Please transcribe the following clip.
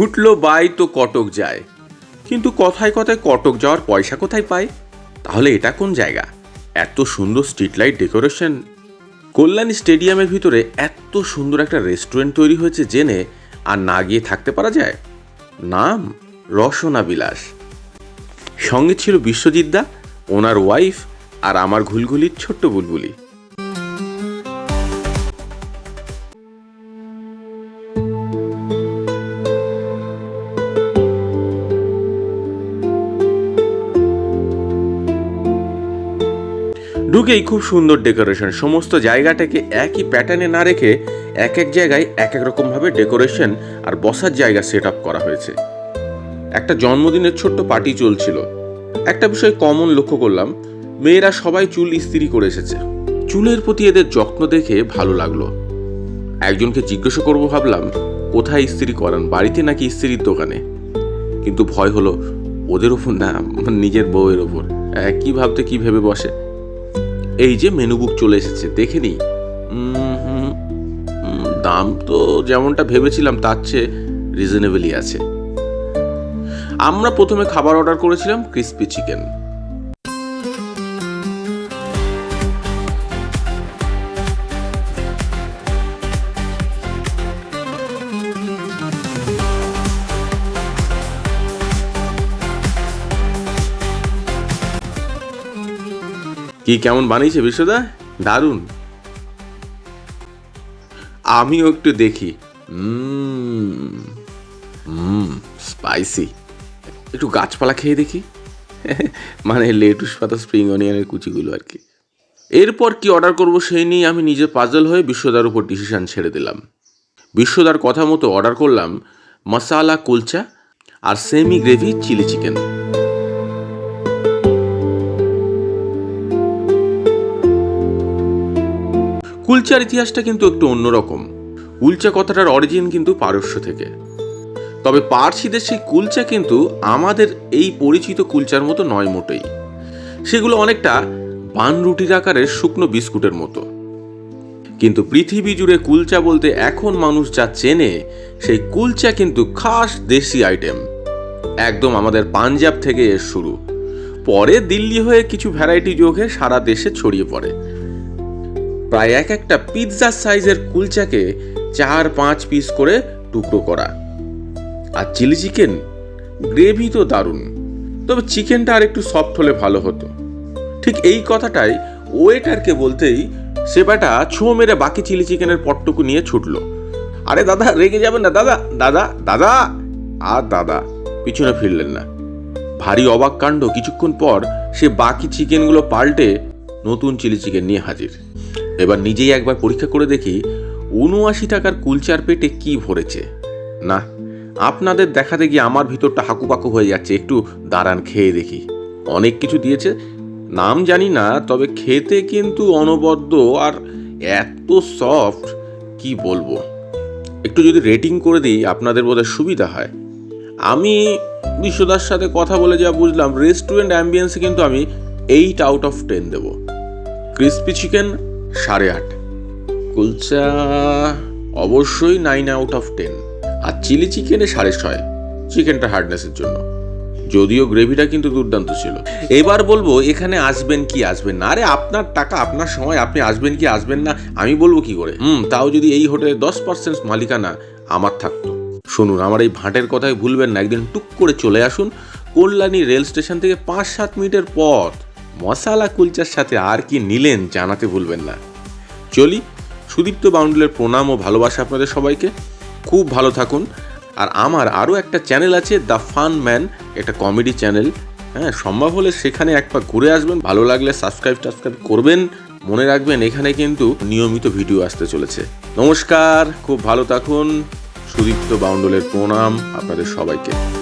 উঠল বাই তো কটক যায়। কিন্তু কথায় কথায় কটক যাওয়ার পয়সা কোথায় পায়? তাহলে এটা কোন জায়গা? এত সুন্দর স্ট্রিট লাইট ডেকোরেশন কল্যাণী স্টেডিয়ামের ভিতরে এত সুন্দর একটা রেস্টুরেন্ট তৈরি হয়েছে জেনে আর না গিয়ে থাকতে পারা যায়? নাম রসনা বিলাস সঙ্গে ছিল বিশ্বজিৎ দা, ওনার ওয়াইফ আর আমার ঘুলঘুলির ছোট্ট বুলবুলি। ঢুকেই খুব সুন্দর ডেকোরেশন। সমস্ত জায়গাটাকে একই প্যাটার্নে না রেখে এক এক জায়গায় এক এক রকমভাবে ডেকোরেশন আর বসার জায়গা সেট আপ করা হয়েছে। একটা জন্মদিনের ছোট্ট পার্টি চলছিল। একটা বিষয় কমন লক্ষ্য করলাম মেয়েরা সবাই চুল ইস্ত্রি করে এসেছে। চুলের প্রতি এদের যত্ন দেখে ভালো লাগল। একজনকে জিজ্ঞাসা করব ভাবলাম কোথায় ইস্ত্রি করান? বাড়িতে নাকি ইস্ত্রির দোকানে? কিন্তু ভয় হলো ওদের ওপর না নিজের বউয়ের ওপর। আহ, কি ভাবতে কি ভেবে বসে? এই যে মেনু বুক চলে এসেছে দেখে নি উম, হুম, উম, দাম তো যেমনটা ভেবেছিলাম তার চেয়ে রিজনেবলই আছে। আমরা প্রথমে খাবার অর্ডার করেছিলাম ক্রিস্পি চিকেন কি কেমন বানিয়েছে বিশ্বদা? দারুণ। আমিও একটু দেখি। স্পাইসি একটু গাছপালা খেয়ে দেখি। মানে লেটুস পাতা স্প্রিং অনিয়নের কুচিগুলো আর কি। এরপর কি অর্ডার করব সেই নিয়ে আমি নিজে পাজল হয়ে বিশ্বদার উপর ডিসিশান ছেড়ে দিলাম। বিশ্বদার কথা মতো অর্ডার করলাম মশালা, কুলচা আর সেমি গ্রেভি চিলি চিকেন কুলচার ইতিহাসটা কিন্তু একটু অন্যরকম। কুলচা কথাটার অরিজিন কিন্তু পারস্য থেকে। তবে পার্সিদের সেই কুলচা কিন্তু আমাদের এই পরিচিত কুলচার মতো নয় মোটেই। সেগুলো অনেকটা পান রুটির আকারের শুকনো বিস্কুটের মতো। কিন্তু পৃথিবী জুড়ে কুলচা বলতে এখন মানুষ যা চেনে, সেই কুলচা কিন্তু খাস দেশি আইটেম একদম আমাদের পাঞ্জাব থেকে এর শুরু। পরে দিল্লি হয়ে কিছু ভ্যারাইটি যোগে সারা দেশে ছড়িয়ে পড়ে। প্রায় এক একটা পিৎজার সাইজের কুলচাকে চার, পাঁচ পিস করে টুকরো করা। আর চিলি চিকেন গ্রেভি তো দারুণ। তবে চিকেনটা আর একটু সফট হলে ভালো হতো। ঠিক এই কথাটাই ওয়েটারকে বলতেই সে বেটা ছো মেরে বাকি চিলি চিকেনের পটটুকু নিয়ে ছুটলো। আরে দাদা, রেগে যাবেন না, দাদা দাদা দাদা। আর দাদা পিছনে ফিরলেন না। ভারী অবাক কাণ্ড কিছুক্ষণ পর সে বাকি চিকেনগুলো পাল্টে নতুন চিলি চিকেন নিয়ে হাজির। এবার নিজেই একবার পরীক্ষা করে দেখি উনআশি টাকার কুলচার পেটে কি ভরেছে। না, আপনাদের দেখাতে গিয়ে আমার ভিতরটা হাকুপাকু হয়ে যাচ্ছে, একটু দাঁড়ান, খেয়ে দেখি। অনেক কিছু দিয়েছে, নাম জানি না, তবে খেতে কিন্তু অনবদ্য আর এত সফট, কি বলব? একটু যদি রেটিং করে দিই, আপনাদের বোধহয় সুবিধা হয়। আমি বিশ্বদার সাথে কথা বলে যা বুঝলাম, রেস্টুরেন্ট অ্যাম্বিয়েন্সে কিন্তু আমি এইট আউট অফ টেন দেবো। ক্রিস্পি চিকেন সাড়ে আট। কুলচা অবশ্যই নাইন আউট অফ টেন আর চিলি চিকেনে সাড়ে ছয়। চিকেনটা হার্ডনেসের জন্য। যদিও গ্রেভিটা কিন্তু দুর্দান্ত ছিল। এবার বলব, এখানে আসবেন কি আসবেন না? আরে আপনার টাকা, আপনার সময়, আপনি আসবেন কি আসবেন না? আমি বলব কি করে? হুম, তাও যদি এই হোটেলে দশ পার্সেন্ট মালিকানা আমার থাকতো। শুনুন, আমার এই ভাঁটের কথাই ভুলবেন না। একদিন টুক করে চলে আসুন কল্যাণী রেল স্টেশন থেকে পাঁচ সাত মিনিটের পথ। মশালা কুলচার সাথে আর কি নিলেন জানাতে ভুলবেন না। চলি, সুদীপ্ত বাউন্ডুলের প্রণাম ও ভালোবাসা আপনাদের সবাইকে। খুব ভালো থাকুন। আর আমার আরও একটা চ্যানেল আছে, দ্য ফান ম্যান একটা কমেডি চ্যানেল। হ্যাঁ সম্ভব হলে সেখানে একবার ঘুরে আসবেন। ভালো লাগলে সাবস্ক্রাইব টাবস্ক্রাইব করবেন। মনে রাখবেন, এখানে কিন্তু নিয়মিত ভিডিও আসতে চলেছে। নমস্কার, খুব ভালো থাকুন। সুদীপ্ত বাউন্ডুলের প্রণাম আপনাদের সবাইকে।